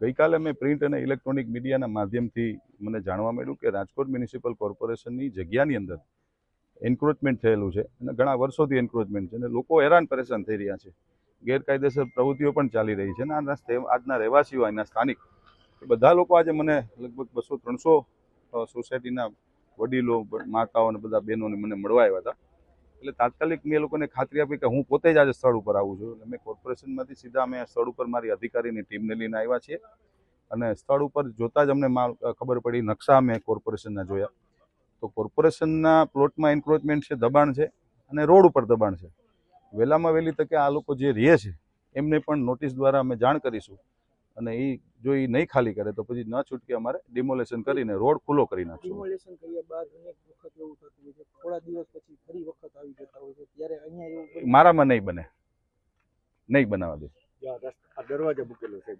ગઈકાલે મેં પ્રિન્ટ અને ઇલેક્ટ્રોનિક મીડિયાના માધ્યમથી મને જાણવા મળ્યું કે રાજકોટ મ્યુનિસિપલ કોર્પોરેશનની જગ્યાની અંદર એન્ક્રોચમેન્ટ થયેલું છે અને ઘણા વર્ષોથી એન્ક્રોચમેન્ટ છે અને લોકો હેરાન પરેશાન થઈ રહ્યા છે. ગેરકાયદેસર પ્રવૃત્તિઓ પણ ચાલી રહી છે અને આના આજના રહેવાસીઓ અહીંના સ્થાનિક બધા લોકો આજે મને લગભગ બસો ત્રણસો સોસાયટીના વડીલો, માતાઓ અને બધા બહેનોને મને મળવા આવ્યા હતા. એટલે તાત્કાલિક મેં લોકોને ખાતરી આપી કે હું પોતે જ આજે સ્થળ ઉપર આવું છું. એટલે મેં કોર્પોરેશનમાંથી સીધા અમે સ્થળ ઉપર મારી અધિકારીની ટીમને લઈને આવ્યા છીએ અને સ્થળ ઉપર જોતા જ અમને માલ ખબર પડી, નકશા અમે કોર્પોરેશનના જોયા. તો કોર્પોરેશનના પ્લોટમાં એન્ક્રોચમેન્ટ છે, દબાણ છે અને રોડ ઉપર દબાણ છે. વહેલામાં વહેલી તકે આ લોકો જે રહે છે, એમને પણ નોટિસ દ્વારા અમે જાણ કરીશું અને એ જો એ નહીં ખાલી કરે તો પછી ન છૂટકે અમારે ડિમોલેશન કરીને રોડ ખુલ્લો કરી નાખશું. ડિમોલેશન કર્યા બાદ અનેક વખત એવું થતું થોડા દિવસ પછી ફરી વખત આવી જતા હોય છે ત્યારે અહીંયા એવું મારામાં નહીં બને. નહીં બનાવવા દે. આ દરવાજા મૂકેલો છે.